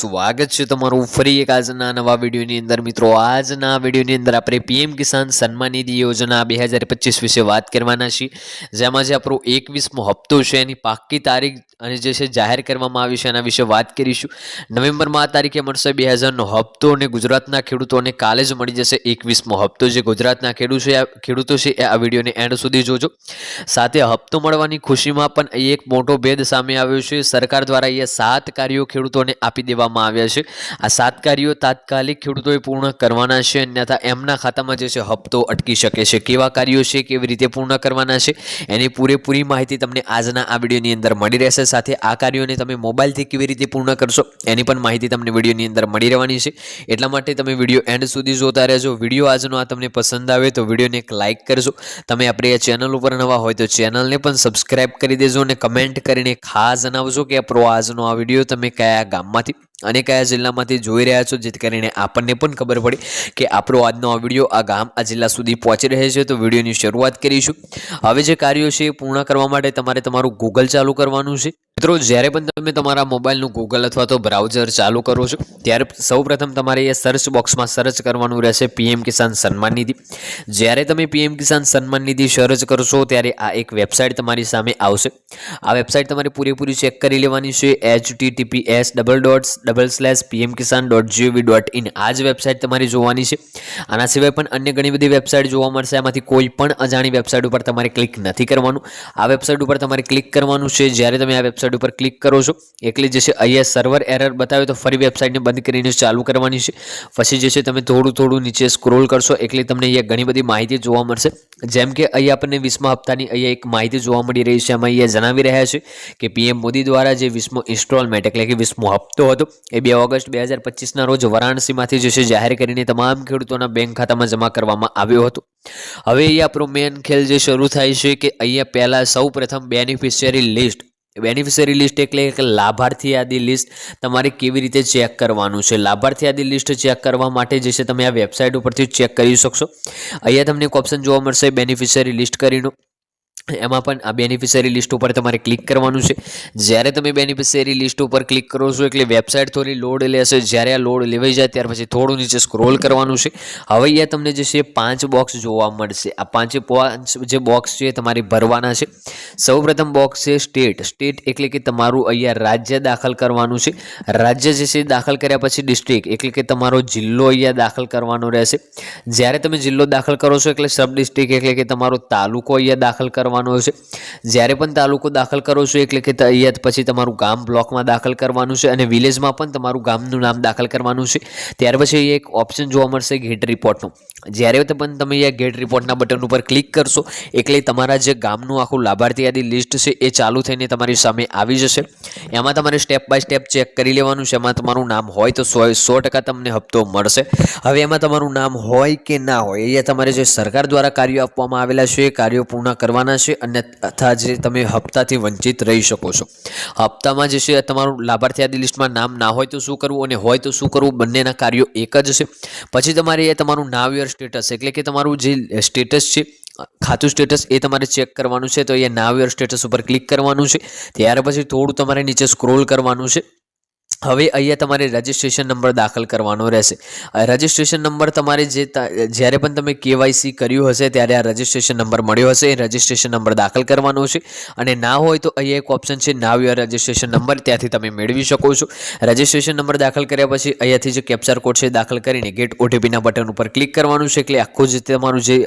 સ્વાગત છે તમારું ફરી એક આજના નવા વિડીયોની અંદર. મિત્રો, આજના વિડીયોની અંદર આપણે પીએમ કિસાન સન્માન નિધિ યોજના બે હજાર પચીસ વિશે વાત કરવાના છીએ. જેમાં જે આપણો એકવીસમો હપ્તો છે, એની પાક્કી તારીખ અને જે છે જાહેર કરવામાં આવી છે, એના વિશે વાત કરીશું. નવેમ્બરમાં આ તારીખે મળશે બે હજારનો હપ્તો અને ગુજરાતના ખેડૂતોને કાલે જ મળી જશે એકવીસમો હપ્તો. જે ગુજરાતના ખેડૂત છે ખેડૂતો છે, એ આ વિડીયોને એન્ડ સુધી જોજો. સાથે હપ્તો મળવાની ખુશીમાં પણ એક મોટો ભેદ સામે આવ્યો છે. સરકાર દ્વારા અહીંયા સાત કાર્યો ખેડૂતોને આપી દેવામાં આવ્યા છે. આ સાત કાર્યો તાત્કાલિક ખેડૂતોએ પૂર્ણ કરવાના છે અન્યથા એમના ખાતામાં જે છે હપ્તો અટકી શકે છે. કેવા કાર્યો છે, કેવી રીતે પૂર્ણ કરવાના છે, એની પૂરેપૂરી માહિતી તમને આજના આ વિડીયોની અંદર મળી રહેશે. સાથે આ કાર્યોને તમે મોબાઈલથી કેવી રીતે પૂર્ણ કરશો, એની પણ માહિતી તમને વિડીયોની અંદર મળી રહેવાની છે. એટલા માટે તમે વીડિયો એન્ડ સુધી જોતા રહેજો. વીડિયો આજનો આ તમને પસંદ આવે તો વિડીયોને એક લાઇક કરજો. તમે આપણી આ ચેનલ ઉપર નવા હોય તો ચેનલને પણ સબસ્ક્રાઇબ કરી દેજો અને કમેન્ટ કરીને ખાસ જણાવજો કે આપણો આજનો આ વીડિયો તમે કયા ગામમાંથી અને કયા જિલ્લામાંથી જોઈ રહ્યા છો, જેથી કરીને આપણને પણ ખબર પડે કે આપણો આજનો આ વીડિયો આ ગામ, આ જિલ્લા સુધી પહોંચી રહ્યો છે. તો વિડીયોની શરૂઆત કરીશું. હવે જે કાર્યો છે એ પૂર્ણ કરવા માટે તમારે તમારું ગૂગલ ચાલુ કરવાનું છે. મિત્રો, જ્યારે પણ તમે તમારા મોબાઈલનું ગૂગલ અથવા તો બ્રાઉઝર ચાલુ કરો છો, ત્યારે સૌપ્રથમ તમારે એ સર્ચ બોક્સમાં સર્ચ કરવાનું રહેશે પીએમ કિસાન સન્માન નિધિ જ્યારે તમે પીએમ કિસાન સન્માન નિધિ સર્ચ કરશો, ત્યારે આ એક વેબસાઇટ તમારી સામે આવશે. આ વેબસાઇટ તમારે પૂરેપૂરી ચેક કરી લેવાની છે H T T P double dots double slash PM Kisan dot dot in આ જ વેબસાઇટ તમારી જોવાની છે. આના સિવાય પણ અન્ય ઘણી બધી વેબસાઇટ જોવા મળશે, આમાંથી કોઈ પણ અજાણી વેબસાઇટ ઉપર તમારે ક્લિક નથી કરવાનું. આ વેબસાઇટ ઉપર તમારે ક્લિક કરવાનું છે. જ્યારે તમે આ વેબસાઇટ ઉપર ક્લિક કરો છો. એટલે જે છે, અહીંયા સર્વર એરર બતાવે તો ફરી વેબસાઇટને બંધ કરીને ચાલુ કરવાની છે. પછી જે છે, તમે થોડું થોડું નીચે સ્ક્રોલ કરશો એટલે તમને અહીંયા ઘણી બધી માહિતી જોવા મળશે. જેમ કે અહીંયા આપણને વીસમા હપ્તાની અહીંયા એક માહિતી જોવા મળી રહી છે. એમાં અહીંયા જણાવી રહ્યા છે કે પીએમ મોદી દ્વારા જે વીસમો ઇન્સ્ટોલમેન્ટ એટલે કે વીસમો હપ્તો હતો, એ બે ઓગસ્ટ બે હજાર પચીસના રોજ વારાણસીમાંથી જે છે, જાહેર કરીને તમામ ખેડૂતોના બેંક ખાતામાં જમા કરવામાં આવ્યો હતો. હવે અહીંયા આપણો મેન ખેલ જે શરૂ થાય છે કે અહીંયા પહેલાં સૌ પ્રથમ બેનિફિશિયરી લિસ્ટ બેનિફિશિયરી લિસ્ટ એટલે કે લાભાર્થી યાદી લિસ્ટ તમારે કેવી રીતે ચેક કરવાનું છે? લાભાર્થી યાદી લિસ્ટ ચેક કરવા માટે જે છે તમે આ વેબસાઇટ ઉપરથી ચેક કરી શકશો. અહીંયા તમને એક ઓપ્શન જોવા મળશે બેનિફિશિયરી લિસ્ટ કરીને. એમાં પણ આ બેનિફિશિયરી લિસ્ટ ઉપર તમારે ક્લિક કરવાનું છે. જ્યારે તમે બેનિફિશિયરી લિસ્ટ ઉપર ક્લિક કરો છો એટલે વેબસાઇટ થોડી લોડ લેશે. જ્યારે આ લોડ લેવાઈ જાય ત્યાર પછી થોડું નીચે સ્ક્રોલ કરવાનું છે. હવે અહીંયા તમને જે છે પાંચ બોક્સ જોવા મળશે. આ પાંચે પાંચ જે બોક્સ છે તમારે ભરવાના છે. સૌપ્રથમ બોક્સ છે સ્ટેટ સ્ટેટ એટલે કે તમારું અહીંયા રાજ્ય દાખલ કરવાનું છે. રાજ્ય જે છે દાખલ કર્યા પછી ડિસ્ટ્રિક્ટ એટલે કે તમારો જિલ્લો અહીંયા દાખલ કરવાનો રહેશે. જ્યારે તમે જિલ્લો દાખલ કરો છો એટલે સબ ડિસ્ટ્રિક્ટ એટલે કે તમારો તાલુકો અહીંયા દાખલ કરવાનો છે. જ્યારે પણ તાલુકો દાખલ કરો છો, એટલે કે અહીંયા પછી તમારું ગામ બ્લોકમાં દાખલ કરવાનું છે અને વિલેજમાં પણ તમારું ગામનું નામ દાખલ કરવાનું છે. ત્યાર પછી એક ઓપ્શન જોવા મળશે ગેટ રિપોર્ટનું જ્યારે પણ તમે અહીંયા ગેટ રિપોર્ટના બટન ઉપર ક્લિક કરશો, એટલે તમારા જે ગામનું આખું લાભાર્થી યાદી લિસ્ટ છે, એ ચાલુ થઈને તમારી સામે આવી જશે. એમાં તમારે સ્ટેપ બાય સ્ટેપ ચેક કરી લેવાનું છે. એમાં તમારું નામ હોય તો સો સો ટકા તમને હપ્તો મળશે. હવે એમાં તમારું નામ હોય કે ના હોય, અહીંયા તમારે જે સરકાર દ્વારા કાર્યો આપવામાં આવેલા છે, એ કાર્યો પૂર્ણ કરવાના છે અને તથા જે તમે હપ્તાથી વંચિત રહી શકો છો. હપ્તામાં જે છે, તમારું લાભાર્થી યાદી લિસ્ટમાં નામ ના હોય તો શું કરવું અને હોય તો શું કરવું, બંનેના કાર્યો એક જ છે. પછી તમારે એ તમારું નાવ યર સ્ટેટસ એટલે કે તમારું જે સ્ટેટસ છે, ખાતું સ્ટેટસ એ તમારે ચેક કરવાનું છે. તો અહીંયા નાવ યર સ્ટેટસ ઉપર ક્લિક કરવાનું છે. ત્યાર પછી થોડું તમારે નીચે સ્ક્રોલ કરવાનું છે. હવે અહીંયા તમારે રજિસ્ટ્રેશન નંબર દાખલ કરવાનો રહેશે. રજિસ્ટ્રેશન નંબર તમારે જે જ્યારે પણ તમે કેવાયસી કર્યું હશે, ત્યારે આ રજિસ્ટ્રેશન નંબર મળ્યો હશે. એ રજિસ્ટ્રેશન નંબર દાખલ કરવાનો છે. અને ના હોય તો અહીંયા એક ઓપ્શન છે નાવ યર રજિસ્ટ્રેશન નંબર ત્યાંથી તમે મેળવી શકો છો. રજિસ્ટ્રેશન નંબર દાખલ કર્યા પછી અહીંયાથી જે કેપ્ચર કોડ છે દાખલ કરીને ગેટ ઓટીપીના બટન ઉપર ક્લિક કરવાનું છે. એટલે આખું જે તમારું જે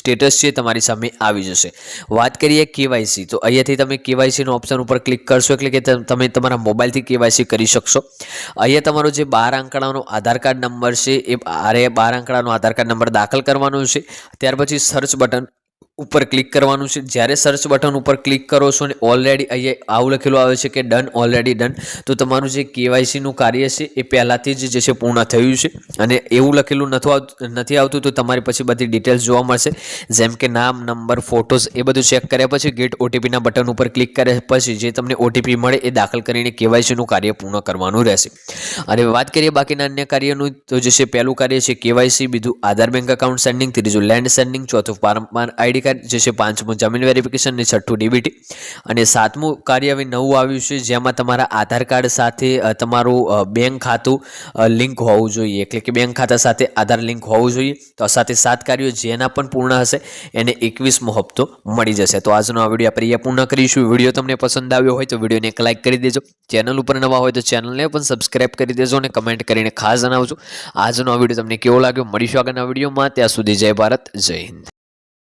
સ્ટેટસ છે તમારી સામે આવી જશે. વાત કરીએ કેવાયસી. તો અહીંયાથી તમે કેવાયસીનો ઓપ્શન ઉપર ક્લિક કરશો, એટલે કે તમે તમારા મોબાઈલથી કેવાયસી કરી શકશો. અહીંયા તમારો જે બાર આંકડાનો આધાર કાર્ડ નંબર છે, એ આરે બાર આંકડાનો આધાર કાર્ડ નંબર દાખલ કરવાનો છે. ત્યાર પછી સર્ચ બટન ઉપર ક્લિક કરવાનું છે. જ્યારે સર્ચ બટન ઉપર ક્લિક કરો છો અને ઓલરેડી અહીંયા આવું લખેલું આવે છે કે ડન ઓલરેડી ડન તો તમારું જે કેવાયસીનું કાર્ય છે એ પહેલાંથી જ જે છે પૂર્ણ થયું છે. અને એવું લખેલું નથી નથી આવતું તો તમારી પછી બધી ડિટેલ્સ જોવા મળશે. જેમ કે નામ નંબર ફોટોઝ એ બધું ચેક કર્યા પછી ગેટ ઓટીપીના બટન ઉપર ક્લિક કર્યા પછી જે તમને ઓટીપી મળે એ દાખલ કરીને કેવાયસીનું કાર્ય પૂર્ણ કરવાનું રહેશે. અને વાત કરીએ બાકીના અન્ય કાર્યનું, તો જે છે પહેલું કાર્ય છે કેવાયસી બીજું આધાર બેંક એકાઉન્ટ સેન્ડિંગ ત્રીજું લેન્ડ સેન્ડિંગ ચોથું પારંપાર આઈડી કાર્ડ જે છે પાંચમું જમીન વેરિફિકેશન અને છઠ્ઠું ડીબીટી અને સાતમું કાર્ય હવે નવું આવ્યું છે, જેમાં તમારા આધાર કાર્ડ સાથે તમારું બેંક ખાતું લિંક હોવું જોઈએ. એટલે કે બેંક ખાતા સાથે આધાર લિંક હોવું જોઈએ. તો સાથે સાત કાર્યો જેના પણ પૂર્ણ હશે, એને એકવીસમો હપ્તો મળી જશે. તો આજનો આ વીડિયો આપણે પૂર્ણ કરીશું. વીડિયો તમને પસંદ આવ્યો હોય તો વિડીયોને એક લાઇક કરી દેજો. ચેનલ ઉપર નવા હોય તો ચેનલને પણ સબસ્ક્રાઇબ કરી દેજો અને કમેન્ટ કરીને ખાસ જણાવજો. આજનો આ વીડિયો તમને કેવો લાગ્યો? મળીશું આગળના વિડીયોમાં. ત્યાં સુધી જય ભારત, જય હિન્દ.